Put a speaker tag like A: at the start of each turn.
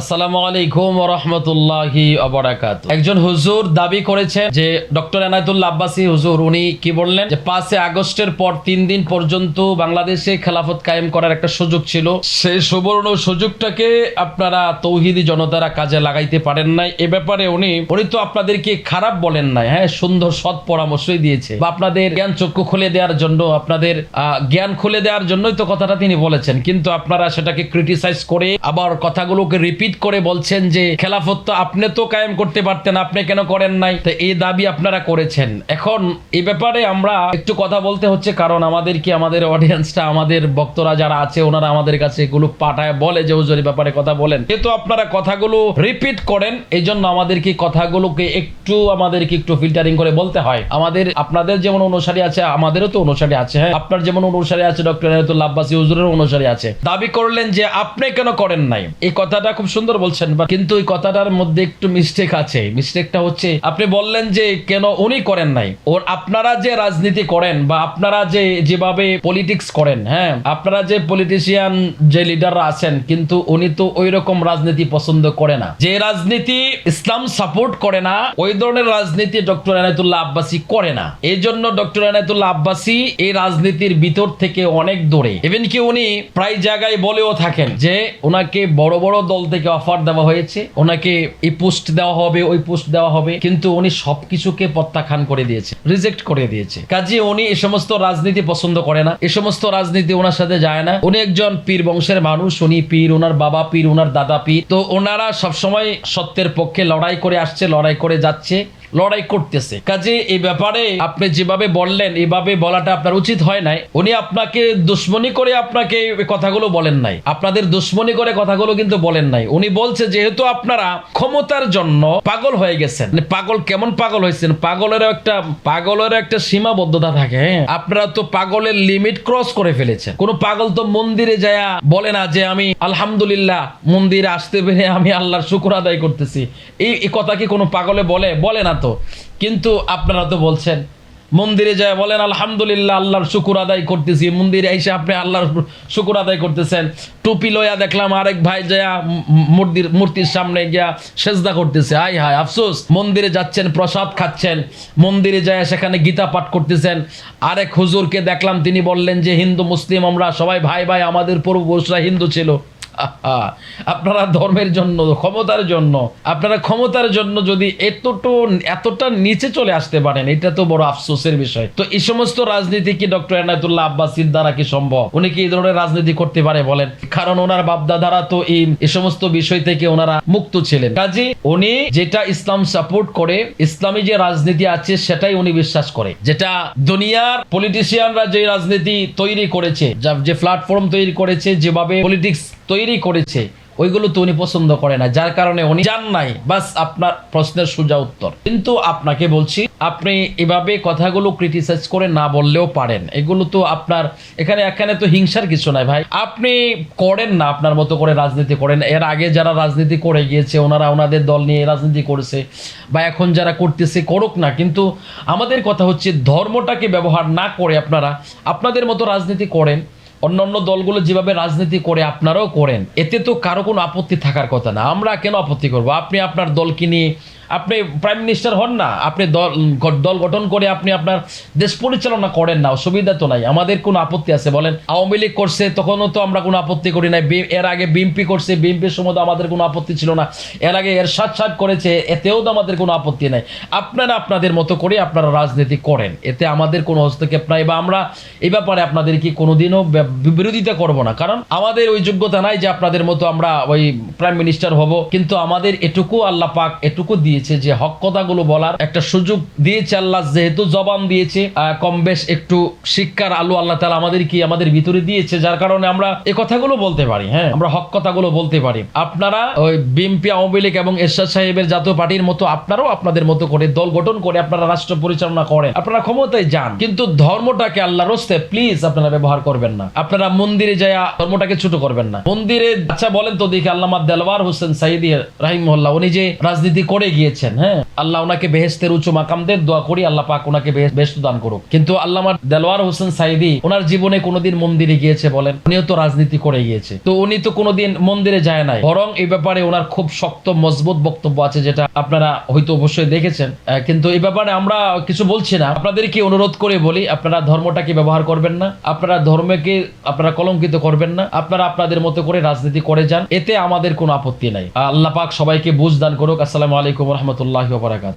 A: আসসালামু আলাইকুম রহমতুল্লাহি অবরাকাত একজন হুজুর দাবি করেছেন যে ডক্টর এনায়তুল্লাহ আব্বাসী হুজুর, উনি কি বললেন? যে পাঁচে আগস্টের পর তিন দিন পর্যন্ত বাংলাদেশে খেলাফত কায়েম করার একটা সুযোগ ছিল। সেই সুবর্ণ সুযোগটাকে আপনারা তৌহিদি জনতারা কাজে লাগাইতে পারেন নাই। এ ব্যাপারে উনি উনি তো আপনাদেরকে খারাপ বলেন নাই হ্যাঁ? সুন্দর সৎ পরামর্শই দিয়েছে। বা আপনাদের জ্ঞান চক্ষু খুলে দেওয়ার জন্য, আপনাদের জ্ঞান খুলে দেওয়ার জন্যই তো কথাটা তিনি বলেছেন। কিন্তু আপনারা সেটাকে ক্রিটিসাইজ করে আবার কথাগুলোকে রিপিট করে বলছেন যে, খেলাফত তো আপনি তো কায়েম করতে পারতেন, আপনি কেন করেন নাই? তো এই দাবি আপনারা করেছেন। এখন এই ব্যাপারে আমরা একটু কথা বলতে হচ্ছে, কারণ আমাদের কি, আমাদের অডিয়েন্সটা আমাদের বক্তরা যারা আছে, ওনারা আমাদের কাছে এগুলো পাঠায় বলে যে, হুজুর ব্যাপারে কথা বলেন। যেহেতু আপনারা কথাগুলো রিপিট করেন এই জন্য আমাদেরকে কথাগুলোকে একটু, আমাদেরকে একটু ফিল্টারিং করে বলতে হয়। আমাদের, আপনাদের যেমন অনুসারী আছে, আমাদেরও তো অনুসারী আছে হ্যাঁ? আপনার যেমন অনুসারী আছে, ডক্টর এনায়তুল্লাহ আব্বাসী হুজুরের অনুসারী আছে। দাবি করলেন যে, আপনি কেন করেন নাই? এই কথাটা খুব সুন্দর বলছেন কিন্তু এই কথাটার মধ্যে একটু মিস্টেক আছে। মিস্টেকটা হচ্ছে, আপনি বললেন যে কেন উনি করেন নাই। ওর আপনারা যে রাজনীতি করেন বা আপনারা যে যেভাবে পলিটিক্স করেন হ্যাঁ আপনারা যে পলিটিশিয়ান যে লিডাররা আছেন, কিন্তু উনি তো ওই রকম রাজনীতি পছন্দ করে না। যে রাজনীতি ইসলাম সাপোর্ট করে না, ওই ধরনের রাজনীতি ডক্টর এনায়তুল্লাহ আব্বাসী করে না। এই জন্য ডক্টর এনায়তুল্লাহ আব্বাসী এই রাজনীতির ভিতর থেকে অনেক দূরে। ইভেন কি উনি প্রায় জায়গায় বলেও থাকেন যে, ওনাকে বড় বড় দল থেকে অফার দেওয়া হয়েছে। ওনাকে এই পোস্ট দেওয়া হবে, ওই পোস্ট দেওয়া হবে। কিন্তু উনি সবকিছুকে প্রত্যাখ্যান করে দিয়েছে, রিজেক্ট করে দিয়েছে। কাজে উনি এই সমস্ত রাজনীতি পছন্দ করে না, এ সমস্ত রাজনীতি ওনার সাথে যায় না। উনি একজন পীর বংশের মানুষ, উনি পীর ওনার বাবা পীর ওনার দাদা পীর। তো ওনারা সবসময় সত্যের পক্ষে লড়াই করে আসছে, লড়াই করে যাচ্ছে। লড়াই করতেছে। কাজে এই ব্যাপারে আপনি যেভাবে বললেন, এভাবে বলাটা আপনার উচিত হয় নাই। উনি আপনাকে দুশ্মনী করে আপনাকে কথাগুলো বলেন নাই। আপনাদের দুশ্মনী করে কথাগুলো কিন্তু বলেন নাই। উনি বলছে, যেহেতু আপনারা ক্ষমতার জন্য পাগল হয়ে গেছেন। মানে পাগল কেমন পাগল হয়েছেন? পাগলেরও একটা পাগলেরও একটা সীমাবদ্ধতা থাকে হ্যাঁ? আপনারা তো পাগলের লিমিট ক্রস করে ফেলেছেন। কোন পাগল তো মন্দিরে যায়, বলে না যে, আমি আলহামদুলিল্লাহ মন্দিরে আসতে পেরে আমি আল্লাহর শুকুর আদায় করতেছি। এই কথা কি কোনো পাগলে বলে? বলে না তো। কিন্তু আপনারা তো বলছেন, মন্দিরে যায় বলেন, আলহামদুলিল্লাহ, আল্লাহর শুকুর আদায় করতেছি। মন্দিরে এসে আপনি আল্লাহর শুকুর আদায় করতেছেন। টুপি লয়া দেখলাম আরেক ভাই যায় মূর্তির মূর্তির সামনে গিয়া সেজদা করতেছে। হাই হায়, আফসোস। মন্দিরে যাচ্ছেন, প্রসাদ খাচ্ছেন। মন্দিরে যায় সেখানে গীতা পাঠ করতেছেন। আরেক হুজুরকে দেখলাম, তিনি বললেন যে, হিন্দু, মুসলিম, আমরা সবাই ভাই ভাই, আমাদের পূর্বপুরুষরা হিন্দু ছিল। আপনারা ধর্মের জন্য, ক্ষমতার জন্য, আপনারা ক্ষমতার জন্য যদি এতটু, এতটা নিচে চলে আসতে পারেন, এটা তো বড় আফসোসের বিষয়। তো এই সমস্ত রাজনীতি কি ডক্টর এনায়তুল্লাহ আব্বাসির দ্বারা কি সম্ভব? উনি কি এই ধরনের রাজনীতি করতে পারে বলেন? কারণ ওনার বাপদাদারা তো এই সমস্ত বিষয় থেকে ওনারা মুক্ত ছিলেন। কাজে উনি যেটা ইসলাম সাপোর্ট করে, ইসলামী যে রাজনীতি আছে সেটাই উনি বিশ্বাস করে। যেটা দুনিয়ার পলিটিশিয়ানরা যে রাজনীতি তৈরি করেছে, যে প্ল্যাটফর্ম তৈরি করেছে, যেভাবে পলিটিক্স তৈরি করেছে, ওইগুলো তো উনি পছন্দ করে না। যার কারণে উনি জান নাই। বাস আপনার প্রশ্নের সোজা উত্তর। কিন্তু আপনাকে বলছি, আপনি এভাবে কথাগুলো ক্রিটিসাইজ করে না বললেও পারেন। এগুলো তো আপনার, এখানে এখানে তো হিংসার কিছু নাই ভাই। আপনি করেন না আপনার মতো করে রাজনীতি করেন। এর আগে যারা রাজনীতি করে গিয়েছে, ওনারা ওনাদের দল নিয়ে রাজনীতি করেছে, বা এখন যারা করতেছে, করুক না। কিন্তু আমাদের কথা হচ্ছে, ধর্মটাকে ব্যবহার না করে আপনারা, আপনাদের মতো রাজনীতি করেন। অন্যান্য দলগুলো যেভাবে রাজনীতি করে, আপনারাও করেন। এতে তো কারও কোনো আপত্তি থাকার কথা না। আমরা কেন আপত্তি করব? আপনি আপনার দলকে নিয়ে আপনি প্রাইম মিনিস্টার হন না, আপনি দল দল গঠন করে আপনি আপনার দেশ পরিচালনা করেন না, অসুবিধা তো নাই। আমাদের কোনো আপত্তি আছে, বলেন, আওয়ামী লীগ করছে, তখনও তো আমরা কোনো আপত্তি করি নাই। এর আগে বিএনপি করছে, বিএনপির সময় তো আমাদের কোনো আপত্তি ছিল না। এর আগে এর সাত সাত করেছে, এতেও তো আমাদের কোনো আপত্তি নাই। আপনারা আপনাদের মতো করে আপনারা রাজনীতি করেন, এতে আমাদের কোনো হস্তক্ষেপ নাই বা আমরা এই ব্যাপারে আপনাদের কি কোনোদিনও বিরোধিতা করব না। কারণ আমাদের ওই যোগ্যতা নাই যে আপনাদের মতো আমরা ওই প্রাইম মিনিস্টার হব, কিন্তু আমাদের এটুকু আল্লাহ পাক এটুকু দিয়েছে। যে হক কথাগুলো বলার একটা সুযোগ দিয়েছে আল্লাহ, যেহেতু জবান দিয়েছে কম বেশ একটু শিক্ষার আলো আল্লাহ তালা আমাদের কি আমাদের ভিতরে দিয়েছে, যার কারণে আমরা এ কথাগুলো বলতে পারি হ্যাঁ? আমরা হক কথাগুলো বলতে পারি। আপনারা ওই বিএনপি, আওয়ামী লীগ এবং এরশাদ সাহেবের জাতীয় পার্টির মতো আপনারাও আপনাদের মতো করে দল গঠন করে আপনারা রাষ্ট্র পরিচালনা করেন, আপনারা ক্ষমতায় যান। কিন্তু ধর্মটাকে আল্লাহ রস্তে প্লিজ আপনারা ব্যবহার করবেন না। আপনারা মন্দিরে যায় ধর্মটাকে ছোট করবেন না। মন্দিরে আচ্ছা বলেন তো দেখি আল্লামা দেলওয়ার হোসেন সাইদি রাহিমহল্লা উনি যে রাজনীতি করে গিয়ে গিয়েছেন হ্যাঁ? আল্লাহ ওনাকে বেহেস্তের উচ্চ মাকামদের দোয়া করি, আল্লাহ পাক ওনাকে বেহেস- বেহেশত দান করুক। কিন্তু আল্লামা দেলোয়ার হোসেন সাইদি ওনার জীবনে কোনোদিন মন্দিরে গিয়েছে বলেন, উনিও তো রাজনীতি করে গিয়েছে। তো উনি তো কোনোদিন মন্দিরে যায় নাই, বরং এই ব্যাপারে ওনার খুব শক্ত, মজবুত বক্তব্য আছে যেটা আপনারা হয়তো অবশ্যই দেখেছেন। কিন্তু এই ব্যাপারে আমরা কিছু বলছি না। আপনাদেরকে অনুরোধ করে বলি, আপনারা ধর্মটাকে ব্যবহার করবেন না? আপনারা ধর্মকে, আপনারা কলঙ্কিত করবেন না? আপনারা আপনাদের মতো করে রাজনীতি করে যান, এতে আমাদের কোনো আপত্তি নাই। আল্লাহ পাক সবাইকে বুঝ দান করুক। আসসালামু আলাইকুম রহমতুল্লাহ বারাকাত